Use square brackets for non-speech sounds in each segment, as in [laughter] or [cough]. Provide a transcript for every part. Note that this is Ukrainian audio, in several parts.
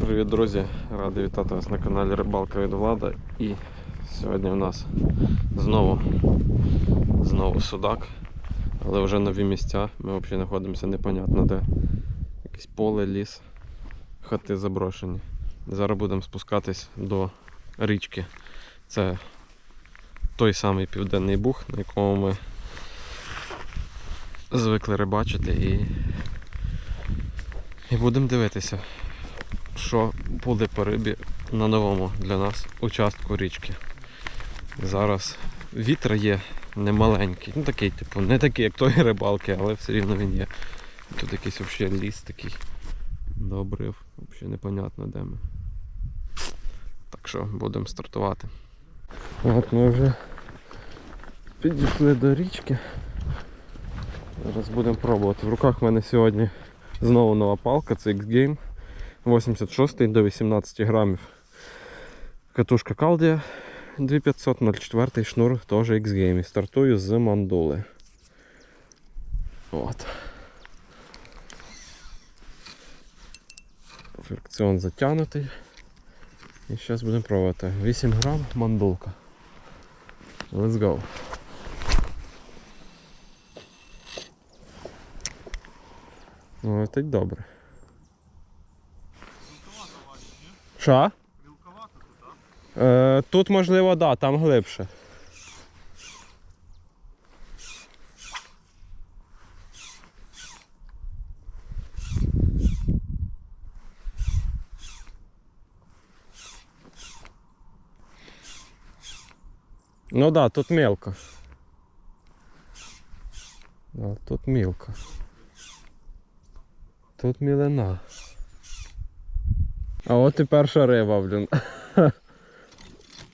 Привіт, друзі! Радий вітати вас на каналі Рибалка від Влада. І сьогодні у нас знову знову судак, але вже нові місця. Ми взагалі знаходимося непонятно де. Якесь поле, ліс, хати заброшені. Зараз будемо спускатись до річки. Це той самий Південний Буг, на якому ми звикли рибачити і, і будемо дивитися що буде по рибі на новому для нас участку річки. Зараз вітер є немаленький, ну такий, типу, не такий, як той рибалки, але все рівно він є. Тут якийсь взагалі ліс такий добрив, взагалі непонятно де ми. Так що будемо стартувати. От ми вже підійшли до річки. Зараз будемо пробувати. В руках в мене сьогодні знову нова палка, це X-Game. 86 до 18 грамів. Катушка Калдія 2500 04 шнур теж X-Game. І Стартую з мандули. От. Фрикціон затягнутий. І зараз будемо пробувати. 8 грам мандулка. Let's go. Ну, летить добре. Що? Е, тут можливо, да, там глибше. Ну да, тут мелко. Тут мілко. Тут мілина. А от і перша риба, блін.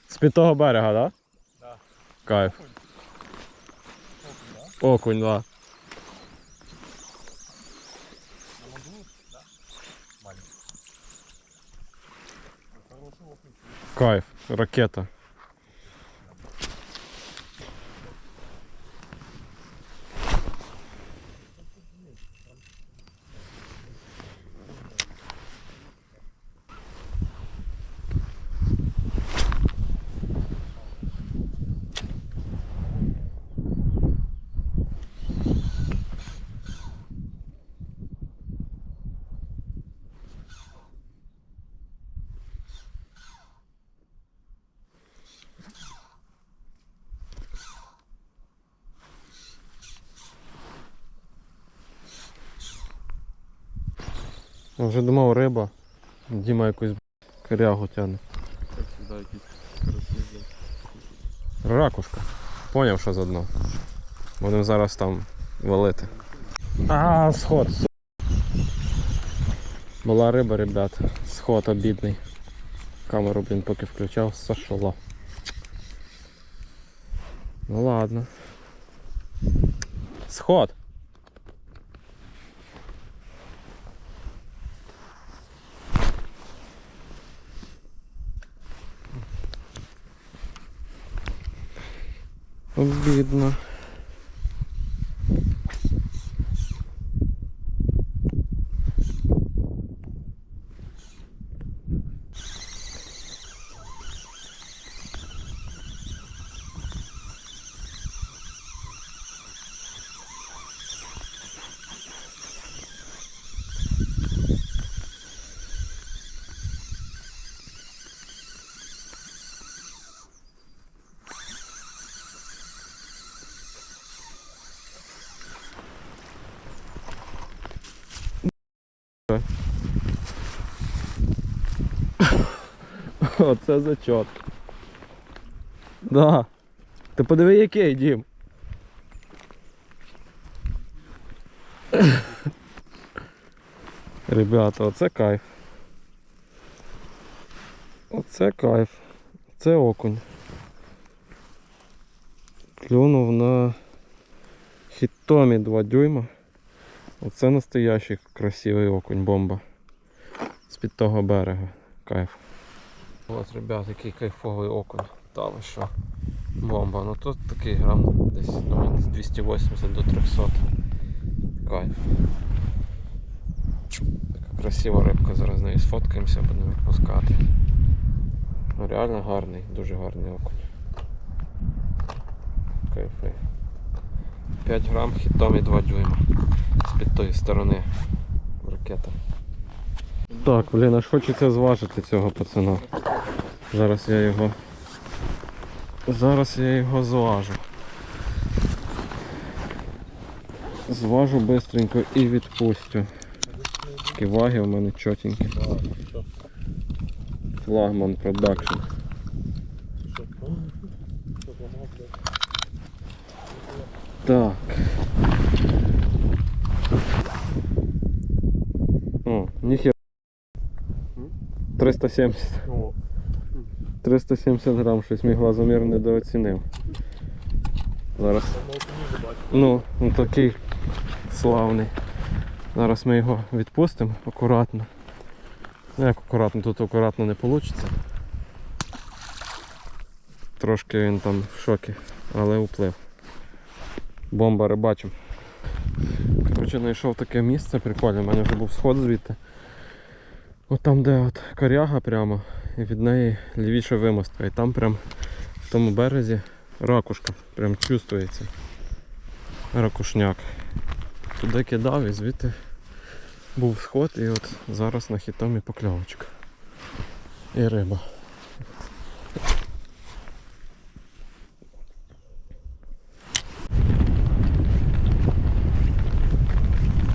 З під того берега, так? Да? Да. Кайф. Окунь, да. Окунь. Да. Кайф. Ракета. Я вже думав риба. Діма якусь корягу тягне. Ракушка. Поняв, що заодно. Будемо зараз там валити. А, сход. Була риба, ребят. Сход обідний. Камеру, блін, поки включав, сошло. Ну ладно. Сход. Обідно. [laughs] Оце зачот. Да. Ти подиви який, Дім. [laughs] Ребята, оце кайф. Оце кайф. Це окунь. Клюнув на хітомі 2 дюйма. Оце настоящий красивий окунь, бомба. З-під того берега. Кайф. От, ребят, який кайфовий окунь. Та ви що? Бомба. Ну тут такий грам десь з 280 до 300. Кайф. Така Красива рибка, зараз з нею сфоткаємося, будемо відпускати. Ну, реально гарний, дуже гарний окунь. Кайфи. 5 грам хітом і 2 дюйма. З-під тої сторони ракета. Так, блін, аж хочеться зважити цього пацана. Зараз я його. Зараз я його зважу. Зважу бистренько і відпустю. Такі ваги в мене чотенькі. Флагман продакшн. Так. О, ніхер. 370. О, 370 грам, щось мій глазомір недооцінив. Зараз. Ну, ну такий славний. Зараз ми його відпустимо акуратно. Ну як акуратно, тут акуратно не вийде. Трошки він там в шокі, але уплив. Бомба рибачим. Коротше, знайшов таке місце прикольне, у мене вже був сход звідти. От там, де от коряга прямо, і від неї лівіша вимостка. І там прям в тому березі ракушка. Прям чувствується ракушняк. Туди кидав і звідти був сход і от зараз на хітомі покльовочка. І риба.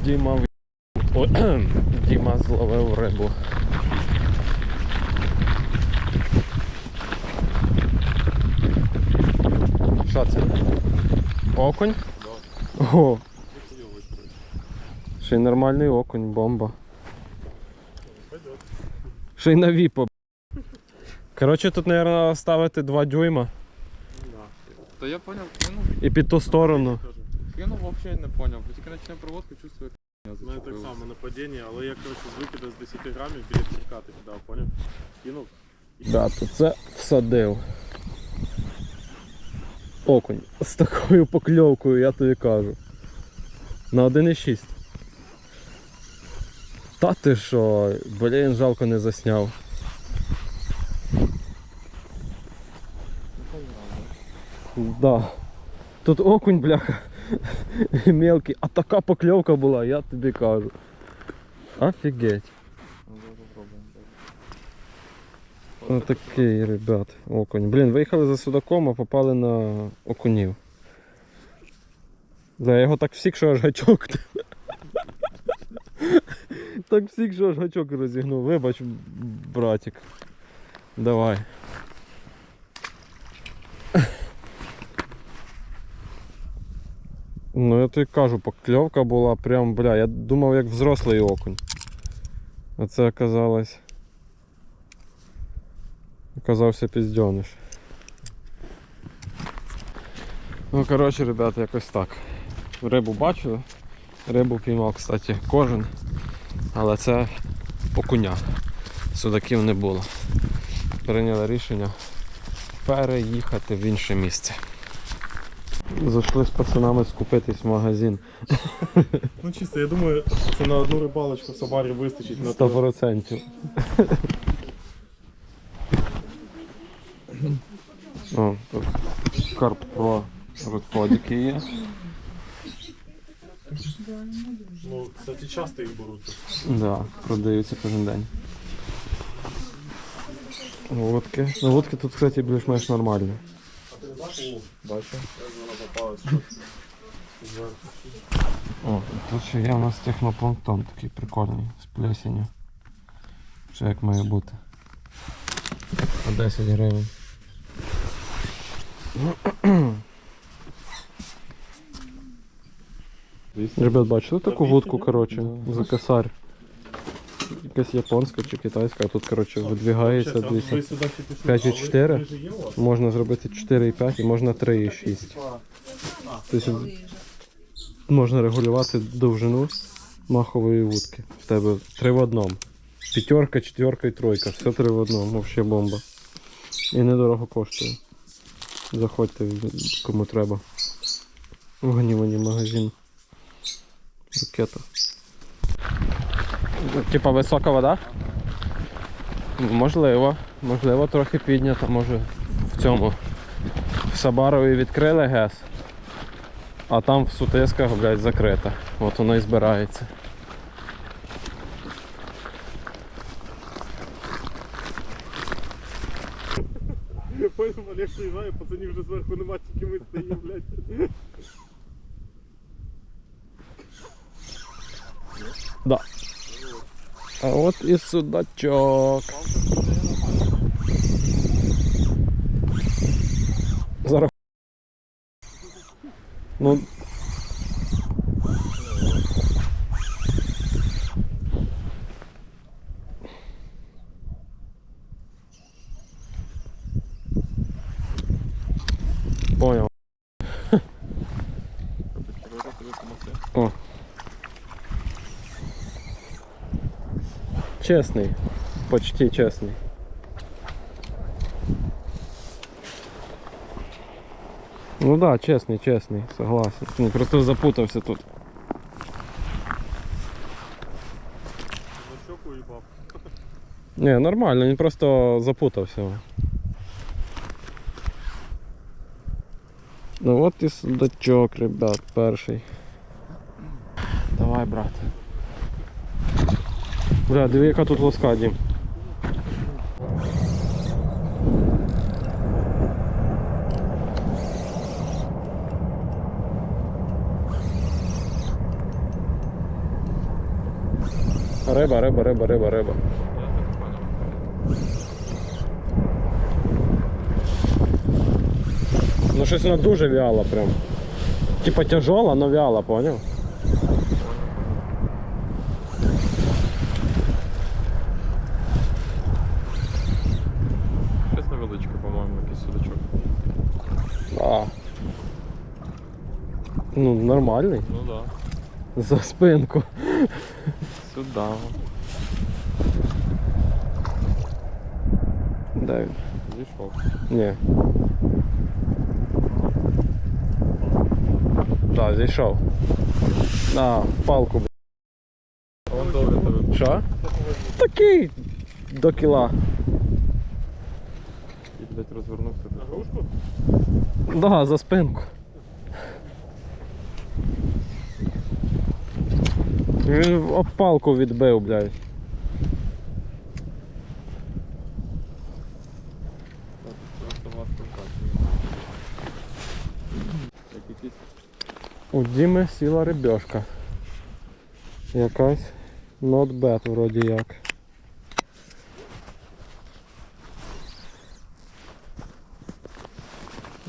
Діма, [clears throat] Діма зловив рибу. Що це? Окунь? О, ще й нормальний окунь, бомба. Пойдет. Ще й на віпо. Коротше, тут, мабуть, ставити 2 дюйма Да я понял, кинул, і під ту сторону. кинул вообще не понял. Тільки начинаю проводку, чувствую, як У мене так само на падінні, але я коротше з викида з 10 грамів біля кілька ти кидав, поняв? Кинув. Да, то це всадив. Окунь. З такою покльовкою, я тобі кажу. На 1,6. Та ти що, блін, жалко не засняв. Да. Тут окунь, бляха. Мелкий, а така покльовка була, я тобі кажу. Офігеть. Ну такий, ребят, окунь. Блін, виїхали за судаком, а попали на окунів. Да, його так всік, що аж гачок. так всік, що аж гачок розігнув. Вибач, братик. Давай. Ну я тобі кажу, покльовка була прям, бля, я думав як взрослий окунь. А це оказалось. Оказався піздьониш. Ну, коротше, ребята, якось так. Рибу бачили. Рибу піймав, кстати, кожен. Але це окуня. Судаків не було. Прийняли рішення переїхати в інше місце. Зайшли з пацанами скупитись в магазин. Ну чисто, я думаю, це на одну рибалочку в Самарі вистачить на 100%. О, тут Карп Pro розходики є. Ну, кстати, часто їх беруть. Да, продаються кожен день. Водки. Ну водки тут, кстати, більш-менш нормальні. Бачу. О, тут ще є у нас технопланктон такий прикольний, з плесенью. Ще як має бути. По 10 гривень. Ребят, бачили таку вудку, коротше, за косарь? Якась японська чи китайська, а тут, коротше, видвигається Чесно, дивіться. ви сюди ще пішли. 5,4? А ви- ви ж є у вас? Можна зробити 4,5 і можна 3,6. Тобто можна регулювати довжину махової вудки. В тебе 3 в одному. П'ятерка, четверка і тройка. Все 3 в одному, взагалі бомба. І недорого коштує. Заходьте, кому треба. В гнівані магазин. Ракета. Типа висока вода? Можливо. Можливо, трохи піднята, може в цьому. В Сабарові відкрили ГЕС, а там в сутисках, блядь, закрита. От воно і збирається. Понял, Олег приїжджає, пацанів вже зверху нема, тільки ми стоїмо, блядь. Да. А от і судачок. Зараз. Ну. О. Чесний. Почти чесний. Ну да, чесний, чесний, согласен. Ну, просто запутався тут. Не, нормально, він просто запутався. Ну от і судачок, ребят, перший. Давай, брат. Бля, диви, яка тут лоска, Дім. Риба, риба, риба, риба, риба. Ну щось вона дуже вяла прям. Типа тяжола, но вяла, поняв? Щось невеличке, по-моєму, якийсь судачок. А. Ну, нормальний. Ну да. За спинку. Сюда. Дай. Зійшов. Ні. Да, зійшов. На, в палку. вон довго тебе. Що? Такий до кіла. І, блядь, розвернувся. На грушку? Да, за спинку. Він об палку відбив, блядь. У Діми сіла рибешка. Якась not bad вроді як.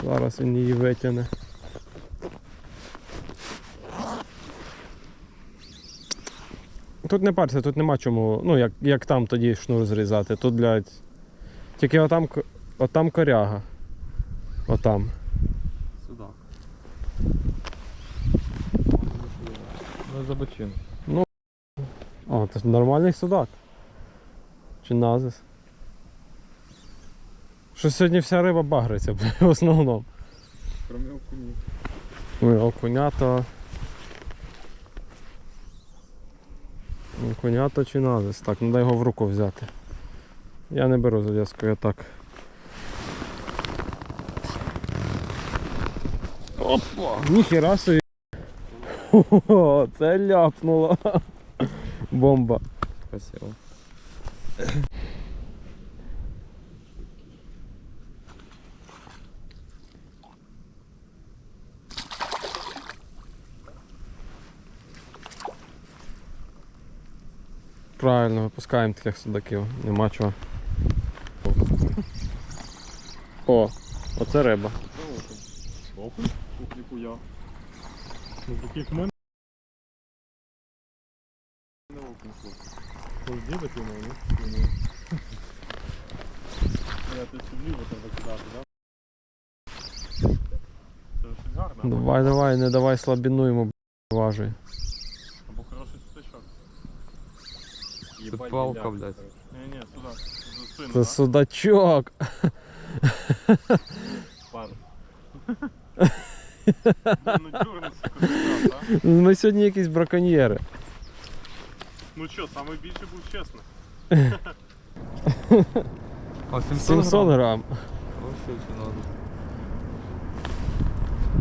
Зараз він її витягне. Тут не парся, тут нема чому, ну як, як там тоді шнур зрізати. Тут, блядь. Тільки отам, отам коряга. Отам. Сюда. Ну, за бочин. О, це ж нормальний судак. Чи назис. Що сьогодні вся риба багриться, [laughs] в основному. Кроме окунів. Ой, окунято. Окунято чи назис. Так, треба його в руку взяти. Я не беру зав'язку, я так. Опа! Ніхера собі. О, це ляпнуло. Бомба. Спасибо. Правильно, випускаємо таких судаків, нема чого. О, оце риба. Окунь? Ні? Я. Давай, давай, не давай слабіну йому б**, важуй. Це палка, блядь. Ні, ні, сюди. За спину, Це да? судачок. Пар. [laughs] Ну, дюрно, сука, сюди, да? Ми сьогодні якісь браконьєри. Ну що, самий більший був чесно. [laughs] А 700, 700 грам. Ось що це надо.